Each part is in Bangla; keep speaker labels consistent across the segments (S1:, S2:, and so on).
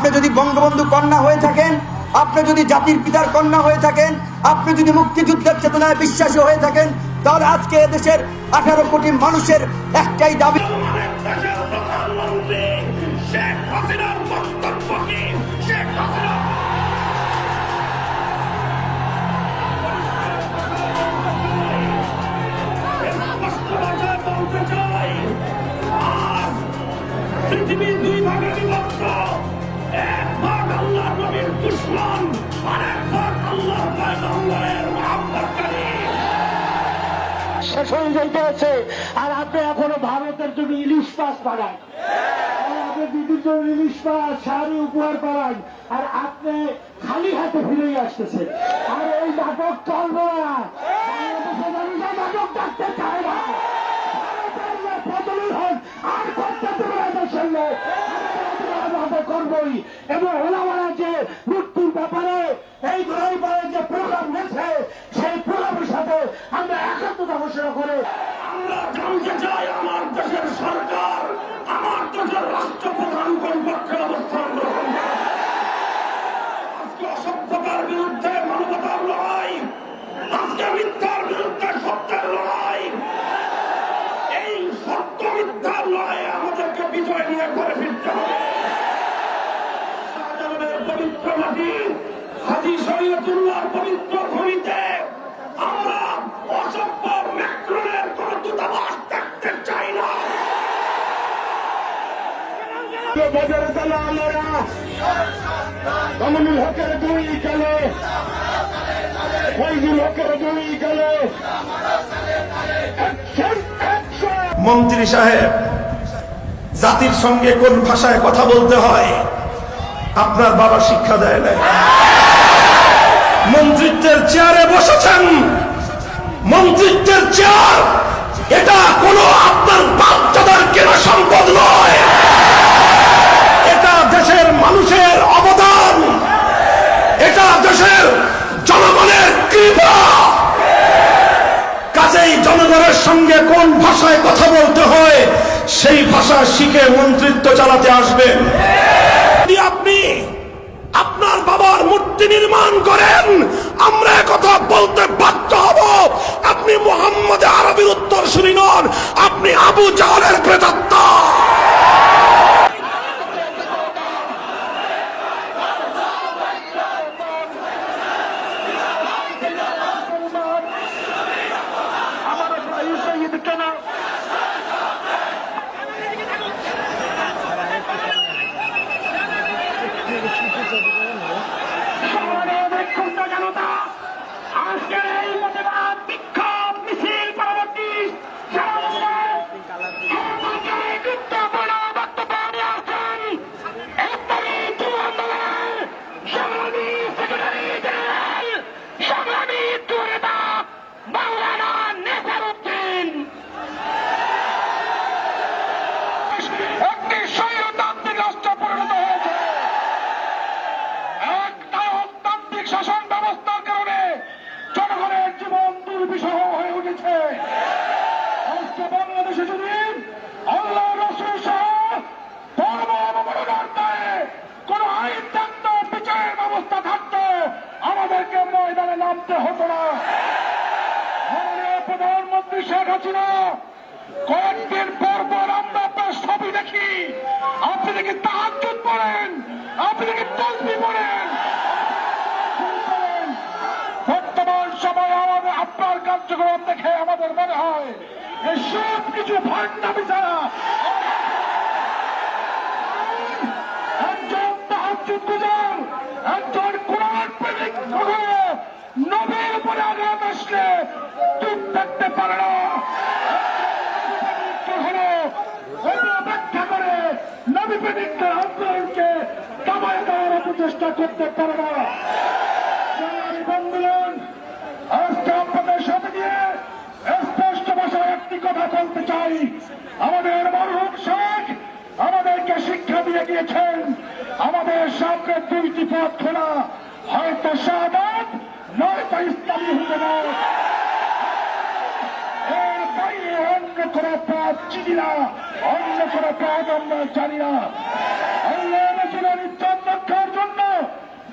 S1: আপনি যদি বঙ্গবন্ধু কন্যা হয়ে থাকেন, আপনি যদি জাতির পিতার কন্যা হয়ে থাকেন, আপনি যদি মুক্তিযুদ্ধের চেতনায় বিশ্বাসী হয়ে থাকেন, তাহলে আজকে এদেশের আঠারো কোটি মানুষের একটাই দাবি
S2: নবীর দুশ্মন
S3: যাইতেছে আর আপনি এখনও ভারতের জন্য ইলিশ পাস পাঠান আপনি দিদির ইলিশ পাস শাড়ি উপহার পাঠান আর আপনি খালি হাতে ফিরে আসতেছেন। আর এই নাটক চলবে বাংলাদেশের মানুষ আর নাটক ডাকতে চায় না ভারতের লোক বদলি হন আর করতে দেবে না দেশের লোক আমরা করবই এবং ওলামারা যে মৃত্যুর ব্যাপারে এই রবিবারে যে প্রোগ্রাম রয়েছে সেই প্রোগ্রামের সাথে আমরা একাত্মতা ঘোষণা করে
S2: আমরা জানতে চাই আমার দেশের সরকার, আমার দেশের রাষ্ট্রপ্রধান কোন পক্ষে অবস্থান আজকে অসভ্যতার বিরুদ্ধে মানবতার লড়াই, আজকে মিথ্যার বিরুদ্ধে সত্যের লড়াই এই সত্য মিথ্যার লড়াই আমাদেরকে বিজয় নিয়ে করে ফিরতে হবে শাহজালালের পবিত্র হাজি শরীয়তুল্লাহর পবিত্র ভূমিতে আমরা অসভ্য ম্যাক্রনের কোন দূতাবাস দেখতে চাই না।
S3: বাজারে তালা আমরা মামুনুল হকের দুই গেলে ফৈজুল হকের দুই গেলে। অ্যাকশন অ্যাকশন
S4: মন্ত্রী সাহেব জাতির সঙ্গে কোন ভাষায় কথা বলতে হয়? আপনার বাবা শিক্ষা দেয় না মন্ত্রিত্বের চেয়ারে বসেছেন। মন্ত্রিত্বের চেয়ার, এটা কোনো আপনার বাচ্চাদের কেনা সম্পদ নয়। এটা দেশের মানুষের অবদান। এটা দেশের জনগণের কৃপা। কাজেই জনগণের সঙ্গে কোন ভাষায় কথা বলতে হয়, সেই ভাষা শিখে মন্ত্রিত্ব চালাতে আসবেন। আপনি বাবার মূর্তি নির্মাণ করেন, আমরা কথা বলতে বাধ্য হব। আপনি মোহাম্মদ আরবির উত্তর শুনি নন, আপনি আবু জাহলের প্রেতাত্মা।
S3: হাসিনা কয়েকদিন পর পর আমরা আপনার ছবি দেখি। আপনি দেখি তাহাজুদ পড়েন, আপনি দেখি তসবি পড়েন। বর্তমান সময়ে আমাদের আপনার কার্যক্রম দেখে আমাদের মনে হয়, এই সব কিছু ভান্ডামি ছাড়া একজন তাহাজুদ গুজার, একজন কোরআন প্রেমিক নবীর উপরে আঘাত আসলে চুপ থাকতে পারে না। প্রচেষ্টা করতে পারে না। বলতে চাই। আমাদের মরহুম শেখ আমাদেরকে শিক্ষা দিয়ে আমাদের সামনে দুইটি পথ খোলা। হয়তো নয়তো ইসলামী হুকুমত এর বাইরে অন্য কোন পথ চিনি না, অন্য কোন পথ আমরা জানি না।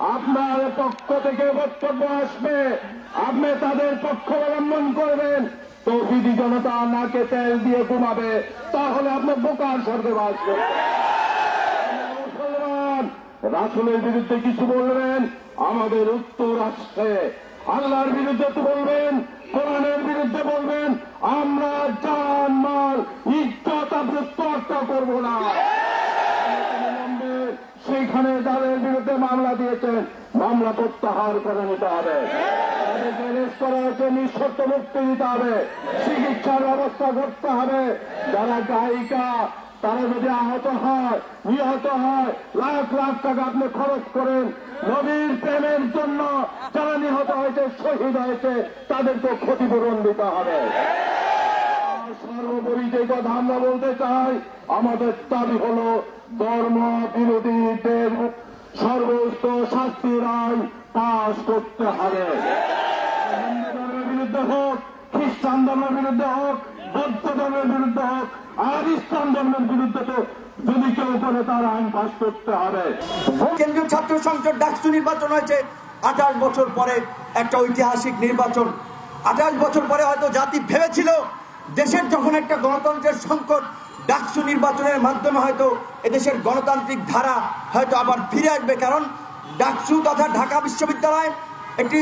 S5: আপনার পক্ষ থেকে বক্তব্য আসবে। আপনি তাদের পক্ষ অবলম্বন করবেন। তৌহিদি জনতা নাকে তেল দিয়ে ঘুমাবে। তাহলে আপনি বোকার স্বর্গে বাস মুসলমান, রাসুলের বিরুদ্ধে কিছু বলবেন? আমাদের উত্তর আসছে। আল্লাহর বিরুদ্ধে তো বলবেন? কোরআনের বিরুদ্ধে বলবেন? আমরা জান, মাল, ইজ্জত আপনি তোয়াক্কা করব না। সেইখানে যাদের বিরুদ্ধে মামলা দিয়েছেন মামলা প্রত্যাহার করে নিতে হবে। নিঃশর্ত মুক্তি দিতে হবে। চিকিৎসার ব্যবস্থা করতে হবে। যারা গায়িকা, তারা যদি আহত হয়, নিহত হয়, লাখ লাখ টাকা আপনি খরচ করেন। নবীর প্রেমের জন্য যারা নিহত হয়েছে, শহীদ হয়েছে তাদেরকে ক্ষতিপূরণ দিতে হবে। সর্বোপরি যে কথা আমরা বলতে চাই, আমাদের দাবি হল, ধর্ম বিরোধীদের সর্বোচ্চ আইন পাশ করতে হবে। হিন্দু ধর্মের বিরুদ্ধে হোক খ্রিস্টান ধর্মের বিরুদ্ধে হোক বৌদ্ধ ধর্মের বিরুদ্ধে হোক আর ইসলাম ধর্মের বিরুদ্ধে তো যদি কেউ করে তার আইন পাশ করতে হবে।
S1: কেন্দ্রীয় ছাত্র সংসদ ডাকসু নির্বাচন হয়েছে। আঠাশ বছর পরে একটা ঐতিহাসিক নির্বাচন। আঠাশ বছর পরে হয়তো জাতি ভেবেছিল, দেশের যখন একটা গণতন্ত্রের সংকট ডাকসু নির্বাচনের মাধ্যমে হয়তো এদেশের গণতান্ত্রিক ধারা হয়তো আবার ফিরে আসবে। কারণ ডাকসু তথা ঢাকা বিশ্ববিদ্যালয় একটি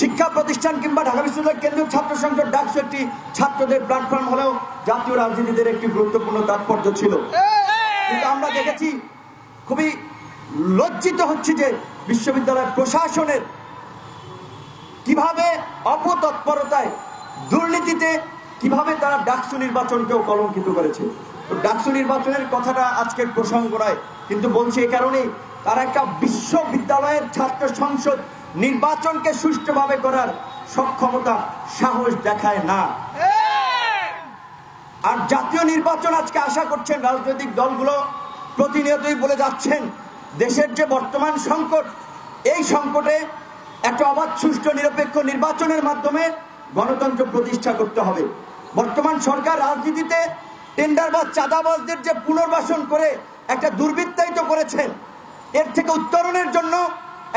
S1: শিক্ষা প্রতিষ্ঠান কিংবা ঢাকা বিশ্ববিদ্যালয় কেন্দ্রীয় ছাত্র সংসদ ডাকসু একটি ছাত্রদের প্ল্যাটফর্ম হলেও জাতীয় রাজনীতিদের একটি গুরুত্বপূর্ণ তাৎপর্য ছিল। কিন্তু আমরা দেখেছি, খুবই লজ্জিত হচ্ছে যে বিশ্ববিদ্যালয় প্রশাসনের কীভাবে অপতৎপরতায়, দুর্নীতিতে কীভাবে তারা ডাকসু নির্বাচনকেও কলঙ্কিত করেছে। ডাকসু নির্বাচনের কথাটা আজকের প্রসঙ্গ নয়, কিন্তু বলছি এই কারণেই তারা একটা বিশ্ববিদ্যালয়ের ছাত্র সংসদ নির্বাচনকে সুষ্ঠুভাবে করার সক্ষমতা সাহস দেখায় না। আর জাতীয় নির্বাচন আজকে আশা করছেন রাজনৈতিক দলগুলো প্রতিনিয়তই বলে যাচ্ছেন, দেশের যে বর্তমান সংকট, এই সংকটে একটা অবাধ, সুষ্ঠু, নিরপেক্ষ নির্বাচনের মাধ্যমে গণতন্ত্র প্রতিষ্ঠা করতে হবে। বর্তমান সরকার রাজনীতিতে টেন্ডার বা চাঁদাবাজদের যে পুনর্বাসন করে একটা দুর্বৃত্তায়িত করেছেন এর থেকে উত্তরণের জন্য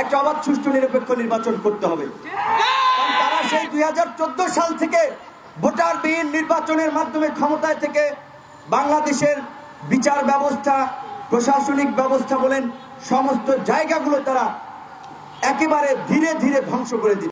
S1: একটা অবাধ সুষ্ঠু নিরপেক্ষ নির্বাচন করতে হবে। তারা সেই দু হাজার চোদ্দ সাল থেকে ভোটারবিহীন নির্বাচনের মাধ্যমে ক্ষমতায় থেকে বাংলাদেশের বিচার ব্যবস্থা, প্রশাসনিক ব্যবস্থা বলেন, সমস্ত জায়গাগুলো তারা একেবারে ধীরে ধীরে ধ্বংস করে দিচ্ছে।